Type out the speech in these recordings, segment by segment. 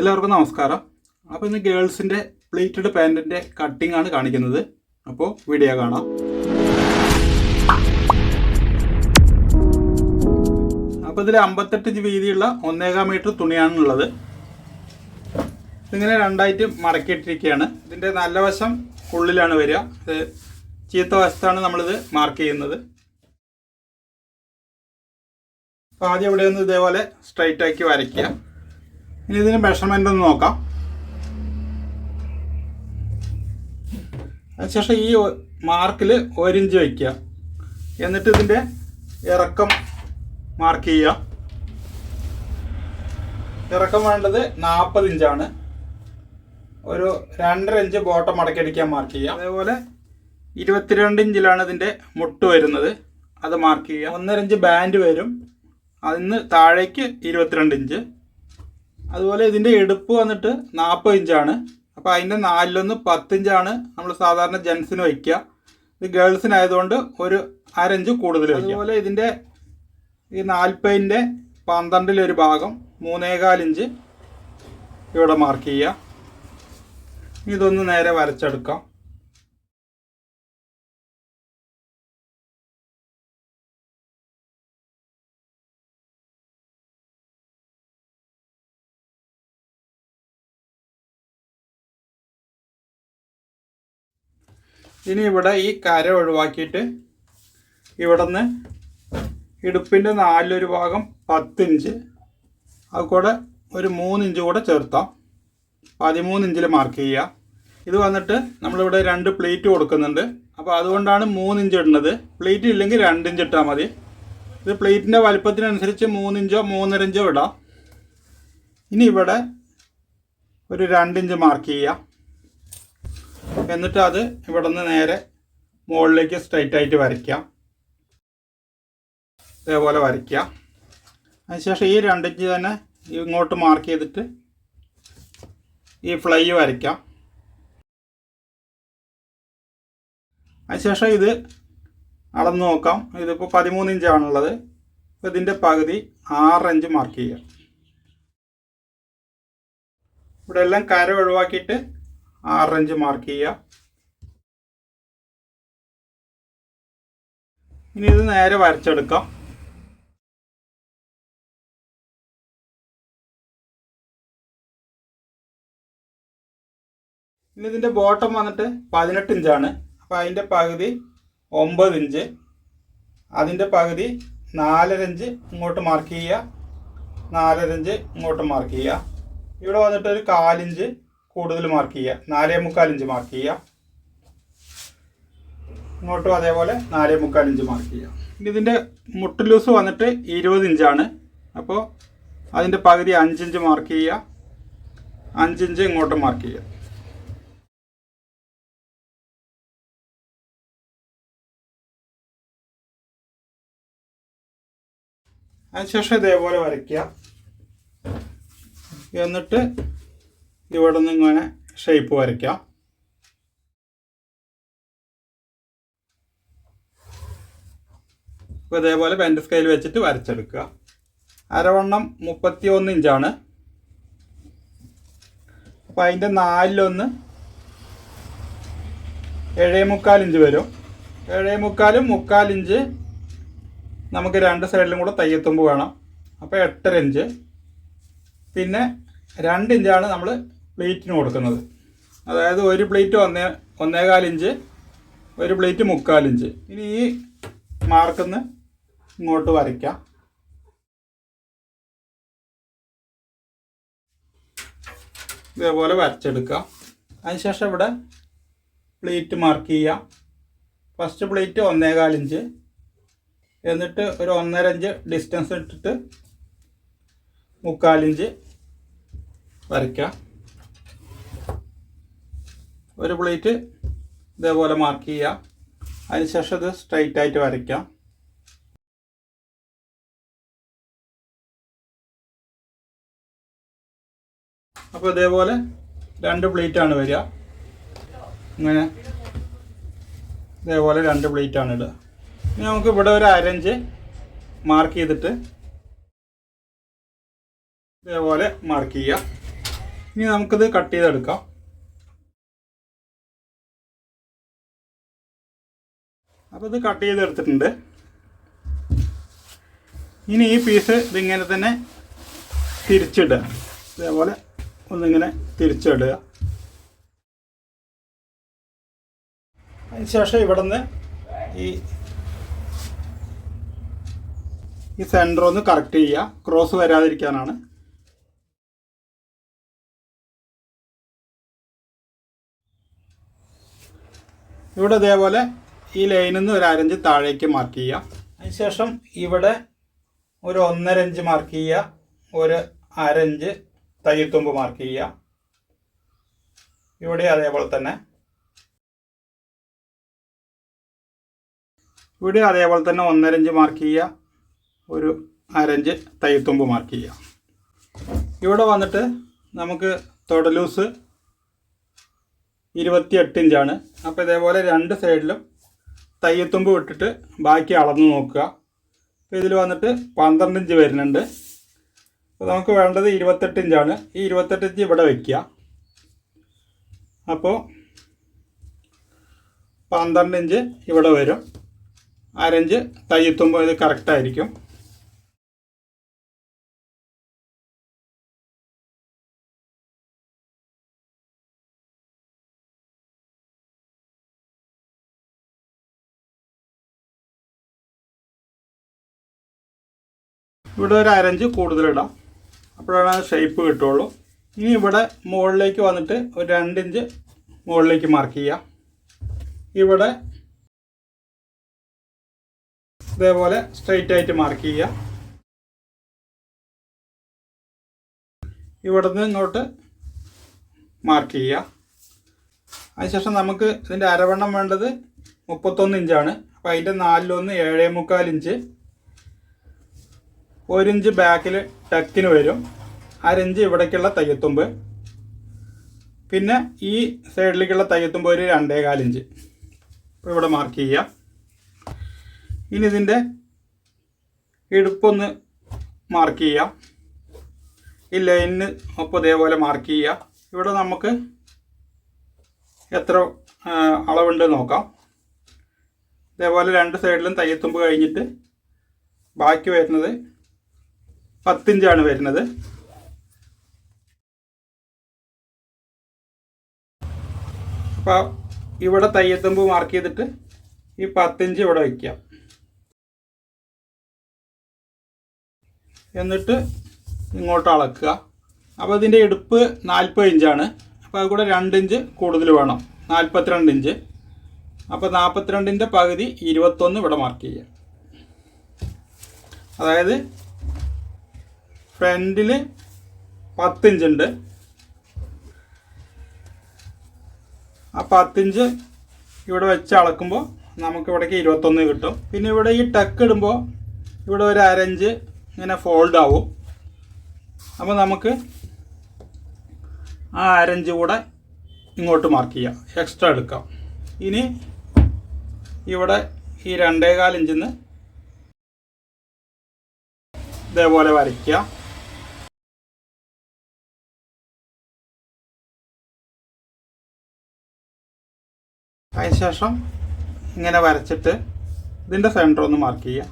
എല്ലാവർക്കും നമസ്കാരം. അപ്പോൾ ഇന്ന് ഗേൾസിന്റെ പ്ലീറ്റഡ് പാന്റിന്റെ കട്ടിംഗ് ആണ് കാണിക്കുന്നത്. അപ്പോൾ വീഡിയോ കാണാം. അപ്പോൾ ഇതിൽ അമ്പത്തെട്ട് വീതിയുള്ള ഒന്നേകാൽ മീറ്റർ തുണിയാണുള്ളത്. ഇതിങ്ങനെ രണ്ടായിട്ട് മടക്കിയിട്ടിരിക്കുകയാണ്. ഇതിന്റെ നല്ല വശം ഉള്ളിലാണ് വരിക. ഇത് ചീത്ത വശത്താണ് നമ്മളിത് മാർക്ക് ചെയ്യുന്നത്. അപ്പോൾ ആദ്യം ഇവിടെ ഒന്ന് ഇതേപോലെ സ്ട്രൈറ്റ് ആക്കി വരയ്ക്കുക. ഇനി ഇതിന് മെഷർമെന്റ് ഒന്ന് നോക്കാം. അതിനുശേഷം ഈ മാർക്കിൽ ഒരിഞ്ച് വയ്ക്കുക. എന്നിട്ട് ഇതിന്റെ ഇറക്കം മാർക്ക് ചെയ്യുക. ഇറക്കം വേണ്ടത് നാൽപ്പത് ഇഞ്ചാണ്. ഒരു രണ്ടര ഇഞ്ച് ബോട്ടം അടക്കടിക്കാൻ മാർക്ക് ചെയ്യുക. അതേപോലെ ഇരുപത്തിരണ്ട് ഇഞ്ചിലാണ് ഇതിന്റെ മുട്ട് വരുന്നത്. അത് മാർക്ക് ചെയ്യുക. ഒന്നര ഇഞ്ച് ബാൻഡ് വരും. അതിന് താഴേക്ക് ഇരുപത്തിരണ്ട് ഇഞ്ച്. അതുപോലെ ഇതിന്റെ എടുപ്പ് വന്നിട്ട് നാൽപ്പത് ഇഞ്ചാണ്. അപ്പോൾ അതിന്റെ നാലിലൊന്ന് പത്തിഞ്ചാണ് നമ്മൾ സാധാരണ ജെൻസിന് വയ്ക്കുക. ഇത് ഗേൾസിനായതുകൊണ്ട് ഒരു അരഞ്ച് കൂടുതൽ അതുപോലെ ഇതിന്റെ ഈ നാൽപ്പതിന്റെ പന്ത്രണ്ടിലൊരു ഭാഗം മൂന്നേകാൽ ഇഞ്ച് ഇവിടെ മാർക്ക് ചെയ്യുക. ഇതൊന്ന് നേരെ വരച്ചെടുക്കാം. ഇനി ഇവിടെ ഈ കര ഒഴിവാക്കിയിട്ട് ഇവിടെ നിന്ന് ഇടുപ്പിന്റെ നാലിലൊരു ഭാഗം പത്തിഞ്ച്. അത് കൂടെ ഒരു മൂന്നിഞ്ച് കൂടെ ചേർത്താം. പതിമൂന്ന് ഇഞ്ചിൽ മാർക്ക് ചെയ്യുക. ഇത് വന്നിട്ട് നമ്മളിവിടെ രണ്ട് പ്ലേറ്റ് കൊടുക്കുന്നുണ്ട്. അപ്പോൾ അതുകൊണ്ടാണ് മൂന്നിഞ്ച് ഇടുന്നത്. പ്ലേറ്റ് ഇല്ലെങ്കിൽ രണ്ടിഞ്ച് ഇട്ടാൽ മതി. ഇത് പ്ലേറ്റിന്റെ വലിപ്പത്തിനനുസരിച്ച് മൂന്നിഞ്ചോ മൂന്നര ഇഞ്ചോ ഇടാം. ഇനി ഇവിടെ ഒരു രണ്ടിഞ്ച് മാർക്ക് ചെയ്യുക. എന്നിട്ട് അത് ഇവിടെ നിന്ന് നേരെ മുകളിലേക്ക് സ്ട്രൈറ്റ് ആയിട്ട് വരയ്ക്കാം. ഇതേപോലെ വരയ്ക്കുക അതിനുശേഷം ഈ രണ്ടിഞ്ച് തന്നെ ഇങ്ങോട്ട് മാർക്ക് ചെയ്തിട്ട് ഈ ഫ്ലൈ വരയ്ക്കാം. അതിനുശേഷം ഇത് അളന്ന് നോക്കാം. ഇതിപ്പോൾ പതിമൂന്ന് ഇഞ്ചാണുള്ളത് അപ്പോൾ ഇതിന്റെ പകുതി ആറ് ഇഞ്ച് മാർക്ക് ചെയ്യുക ഇവിടെ എല്ലാം കര ഒഴിവാക്കിയിട്ട് ആറ് ഇഞ്ച് മാർക്ക് ചെയ്യുക. ഇനി ഇത് നേരെ വരച്ചെടുക്കാം. ഇനി ഇതിന്റെ ബോട്ടം വന്നിട്ട് പതിനെട്ട് ഇഞ്ചാണ് അപ്പോൾ അതിന്റെ പകുതി ഒമ്പത് ഇഞ്ച് അതിന്റെ പകുതി നാലര ഇഞ്ച് ഇങ്ങോട്ട് മാർക്ക് ചെയ്യുക. നാലര ഇഞ്ച് ഇങ്ങോട്ട് മാർക്ക് ചെയ്യുക. ഇവിടെ വന്നിട്ട് ഒരു കാലിഞ്ച് കൂടുതൽ മാർക്ക് ചെയ്യുക. നാലേ മുക്കാൽ ഇഞ്ച് മാർക്ക് ചെയ്യുക. ഇങ്ങോട്ടും അതേപോലെ നാലേ മുക്കാൽ ഇഞ്ച് മാർക്ക് ചെയ്യുക. ഇതിന്റെ മുട്ട് ലൂസ് വന്നിട്ട് ഇരുപത് ഇഞ്ചാണ് അപ്പോൾ അതിന്റെ പകുതി അഞ്ചിഞ്ച് മാർക്ക് ചെയ്യുക. അഞ്ചിഞ്ച് ഇങ്ങോട്ട് മാർക്ക് ചെയ്യുക. അതിനുശേഷം ഇതേപോലെ വരയ്ക്കുക. എന്നിട്ട് ഇവിടെ നിന്ന് ഇങ്ങനെ ഷേപ്പ് വരയ്ക്കാം. അപ്പോൾ ഇതേപോലെ പെന്റ് സ്കെയിൽ വെച്ചിട്ട് വരച്ചെടുക്കുക. അരവണ്ണം മുപ്പത്തി ഒന്ന് ഇഞ്ചാണ് അപ്പോൾ അതിന്റെ നാലിലൊന്ന് ഏഴേ മുക്കാൽ ഇഞ്ച് വരും. ഏഴേ മുക്കാലും മുക്കാൽ ഇഞ്ച് നമുക്ക് രണ്ട് സൈഡിലും കൂടെ തയ്യത്തുമ്പ് വേണം. അപ്പോൾ എട്ടര ഇഞ്ച് പിന്നെ രണ്ട് ഇഞ്ചാണ് നമ്മൾ പ്ലേറ്റിന് കൊടുക്കുന്നത്. അതായത് ഒരു പ്ലേറ്റ് ഒന്നേ ഒന്നേകാൽ ഇഞ്ച് ഒരു പ്ലേറ്റ് മുക്കാൽ ഇഞ്ച്. ഇനി ഈ മാർക്കിന്ന് ഇങ്ങോട്ട് വരയ്ക്കാം. ഇതേപോലെ വരച്ചെടുക്കാം. അതിനുശേഷം ഇവിടെ പ്ലേറ്റ് മാർക്ക് ചെയ്യാം. ഫസ്റ്റ് പ്ലേറ്റ് ഒന്നേകാൽ ഇഞ്ച്. എന്നിട്ട് ഒരു ഒന്നര ഇഞ്ച് ഡിസ്റ്റൻസ് ഇട്ടിട്ട് മുക്കാലിഞ്ച് വരയ്ക്കാം. ഒരു പ്ലേറ്റ് ഇതേപോലെ മാർക്ക് ചെയ്യുക അതിനുശേഷം ഇത് സ്ട്രൈറ്റ് ആയിട്ട് വരയ്ക്കാം. അപ്പോൾ ഇതേപോലെ രണ്ട് പ്ലേറ്റ് ആണ് വരിക. ഇങ്ങനെ ഇതേപോലെ രണ്ട് പ്ലേറ്റ് ആണ് ഇടുക. ഇനി നമുക്ക് ഇവിടെ ഒരു അരഞ്ച് മാർക്ക് ചെയ്തിട്ട് ഇതേപോലെ മാർക്ക് ചെയ്യുക ഇനി നമുക്കിത് കട്ട് ചെയ്തെടുക്കാം. അപ്പോൾ ഇത് കട്ട് ചെയ്തെടുത്തിട്ടുണ്ട്. ഇനി ഈ പീസ് ഇതിങ്ങനെ തന്നെ തിരിച്ചിടുക. ഇതേപോലെ ഒന്നിങ്ങനെ തിരിച്ചിടുക. അതിനുശേഷം ഇവിടെ നിന്ന് ഈ ഈ സെന്റർ ഒന്ന് കറക്റ്റ് ചെയ്യുക. ക്രോസ് വരാതിരിക്കാനാണ്. ഇവിടെ ഇതേപോലെ ഈ ലൈനിൽ നിന്ന് ഒരു അരഞ്ച് താഴേക്ക് മാർക്ക് ചെയ്യുക. അതിനുശേഷം ഇവിടെ ഒരു ഒന്നര ഇഞ്ച് മാർക്ക് ചെയ്യുക. ഒരു അരഞ്ച് തയ്യത്തുമ്പ് മാർക്ക് ചെയ്യുക. ഇവിടെ അതേപോലെ തന്നെ. ഇവിടെ അതേപോലെ തന്നെ ഒന്നര ഇഞ്ച് മാർക്ക് ചെയ്യുക. ഒരു അരഞ്ച് തയ്യത്തുമ്പ് മാർക്ക് ചെയ്യുക. ഇവിടെ വന്നിട്ട് നമുക്ക് തൊടലൂസ് ഇരുപത്തിയെട്ട് ഇഞ്ചാണ്. അപ്പോൾ ഇതേപോലെ രണ്ട് സൈഡിലും തയ്യത്തുമ്പ് വിട്ടിട്ട് ബാക്കി അളന്ന് നോക്കുക. ഇതിൽ വന്നിട്ട് പന്ത്രണ്ട് ഇഞ്ച് വരുന്നുണ്ട്. അപ്പോൾ നമുക്ക് വേണ്ടത് ഇരുപത്തെട്ട് ഇഞ്ചാണ്. ഈ ഇരുപത്തെട്ട് ഇഞ്ച് ഇവിടെ വയ്ക്കുക അപ്പോൾ പന്ത്രണ്ട് ഇഞ്ച് ഇവിടെ വരും. അരഞ്ച് തയ്യത്തുമ്പോൾ ഇത് കറക്റ്റായിരിക്കും ഇവിടെ ഒരു അരഞ്ച് കൂടുതലിടാം. അപ്പോഴാണ് ഷേപ്പ് കിട്ടുള്ളൂ. ഇനി ഇവിടെ മുകളിലേക്ക് വന്നിട്ട് ഒരു രണ്ടിഞ്ച് മുകളിലേക്ക് മാർക്ക് ചെയ്യാം. ഇവിടെ ഇതേപോലെ സ്ട്രെയിറ്റ് ആയിട്ട് മാർക്ക് ചെയ്യുക ഇവിടെ നിന്ന് ഇങ്ങോട്ട് മാർക്ക് ചെയ്യുക അതിനുശേഷം നമുക്ക് ഇതിന്റെ അരവണ്ണം വേണ്ടത് മുപ്പത്തൊന്ന് ഇഞ്ചാണ്. അപ്പോൾ അതിന്റെ നാലിലൊന്ന് ഏഴേ മുക്കാൽ ഇഞ്ച്. ഒരു ഇഞ്ച് ബാക്കിൽ ടക്കിന് വരും. അരഞ്ച് ഇവിടേക്കുള്ള തയ്യത്തുമ്പ്. പിന്നെ ഈ സൈഡിലേക്കുള്ള തയ്യത്തുമ്പ് ഒരു രണ്ടേ കാലിഞ്ച് അപ്പോൾ ഇവിടെ മാർക്ക് ചെയ്യാം. ഇനി ഇതിന്റെ ഇടുപ്പൊന്ന് മാർക്ക് ചെയ്യാം. ഈ ലൈനിന് ഒപ്പം ഇതേപോലെ മാർക്ക് ചെയ്യുക ഇവിടെ നമുക്ക് എത്ര അളവുണ്ട് നോക്കാം. ഇതേപോലെ രണ്ട് സൈഡിലും തയ്യത്തുമ്പ് കഴിഞ്ഞിട്ട് ബാക്കി വരുന്നത് പത്തിഞ്ചാണ് വരുന്നത്. അപ്പോൾ ഇവിടെ തയ്യത്തുമ്പ് മാർക്ക് ചെയ്തിട്ട് ഈ പത്തിഞ്ച് ഇവിടെ വയ്ക്കാം. എന്നിട്ട് ഇങ്ങോട്ട് അളക്കുക. അപ്പോൾ ഇതിന്റെ എടുപ്പ് നാൽപ്പത് ഇഞ്ചാണ്. അപ്പോൾ അത് കൂടെ രണ്ട് ഇഞ്ച് കൂടുതൽ വേണം. നാൽപ്പത്തിരണ്ട് ഇഞ്ച്. അപ്പോൾ നാൽപ്പത്തിരണ്ടിന്റെ പകുതി ഇരുപത്തൊന്ന് ഇവിടെ മാർക്ക് ചെയ്യുക അതായത് ഫ്രണ്ടിൽ പത്തിഞ്ചുണ്ട്. ആ പത്തിഞ്ച് ഇവിടെ വെച്ച് അളക്കുമ്പോൾ നമുക്ക് ഇവിടേക്ക് ഇരുപത്തൊന്ന് കിട്ടും. പിന്നെ ഇവിടെ ഈ ടക്ക് ഇടുമ്പോൾ ഇവിടെ ഒരു അരഞ്ച് ഇങ്ങനെ ഫോൾഡ് ആവും. അപ്പോൾ നമുക്ക് ആ അരഞ്ച് കൂടെ ഇങ്ങോട്ട് മാർക്ക് ചെയ്യാം. എക്സ്ട്രാ എടുക്കാം. ഇനി ഇവിടെ ഈ രണ്ടേകാൽ ഇഞ്ചിന്ന് ഇതേപോലെ വരയ്ക്കുക. അതിനുശേഷം ഇങ്ങനെ വരച്ചിട്ട് ഇതിന്റെ സെന്റർ ഒന്ന് മാർക്ക് ചെയ്യുക.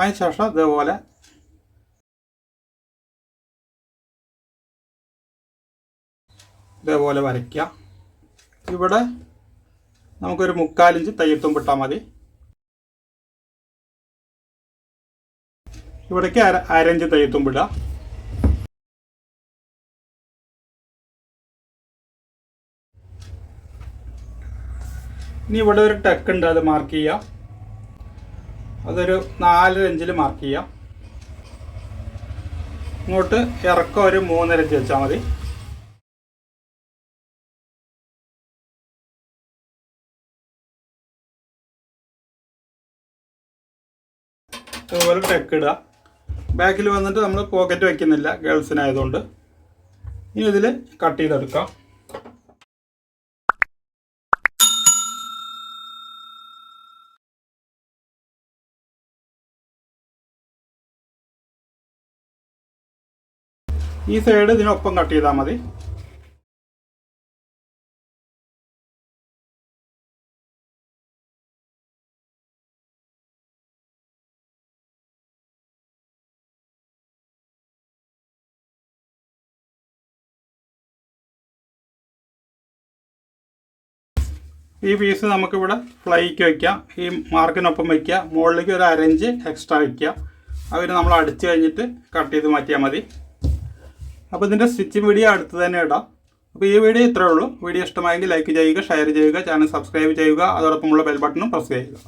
അതിനുശേഷം ഇതേപോലെ ഇതേപോലെ വരയ്ക്കുക. ഇവിടെ നമുക്കൊരു മുക്കാലിഞ്ച് തയ്യത്തും വിട്ടാൽ മതി. ഇവിടേക്ക് അര അരഞ്ച് തയ്യത്തും വിടുക ഇനി ഇവിടെ ഒരു ടെക്ക് ഉണ്ട് അത് മാർക്ക് ചെയ്യാം. അതൊരു നാല് ഇഞ്ചിൽ മാർക്ക് ചെയ്യാം. ഇങ്ങോട്ട് ഇറക്കം ഒരു മൂന്നര ഇഞ്ച് വെച്ചാൽ മതി. അതുപോലെ ടെക്ക് ഇടുക ബാക്കിൽ വന്നിട്ട് നമ്മൾ പോക്കറ്റ് വയ്ക്കുന്നില്ല ഗേൾസിനായതുകൊണ്ട് ഇനി ഇതിൽ കട്ട് ചെയ്തെടുക്കാം. ഈ സൈഡ് ഇതിനൊപ്പം കട്ട് ചെയ്താൽ മതി. ഈ പീസ് നമുക്കിവിടെ ഫ്ലൈക്ക് വയ്ക്കാം ഈ മാർക്കിനൊപ്പം വയ്ക്കുക മുകളിലേക്ക് ഒരു അരഞ്ച് എക്സ്ട്രാ വയ്ക്കുക അവർ നമ്മൾ അടിച്ച് കഴിഞ്ഞിട്ട് കട്ട് ചെയ്ത് മാറ്റിയാൽ മതി. അപ്പോൾ ഇതിന്റെ സ്റ്റിച്ചിങ് വീഡിയോ അടുത്ത് തന്നെ ഇടാം. അപ്പോൾ ഈ വീഡിയോ ഇത്രയേ ഉള്ളൂ. വീഡിയോ ഇഷ്ടമായെങ്കിൽ ലൈക്ക് ചെയ്യുക ഷെയർ ചെയ്യുക ചാനൽ സബ്സ്ക്രൈബ് ചെയ്യുക അതോടൊപ്പമുള്ള ബെൽ ബട്ടണും പ്രസ് ചെയ്യുക.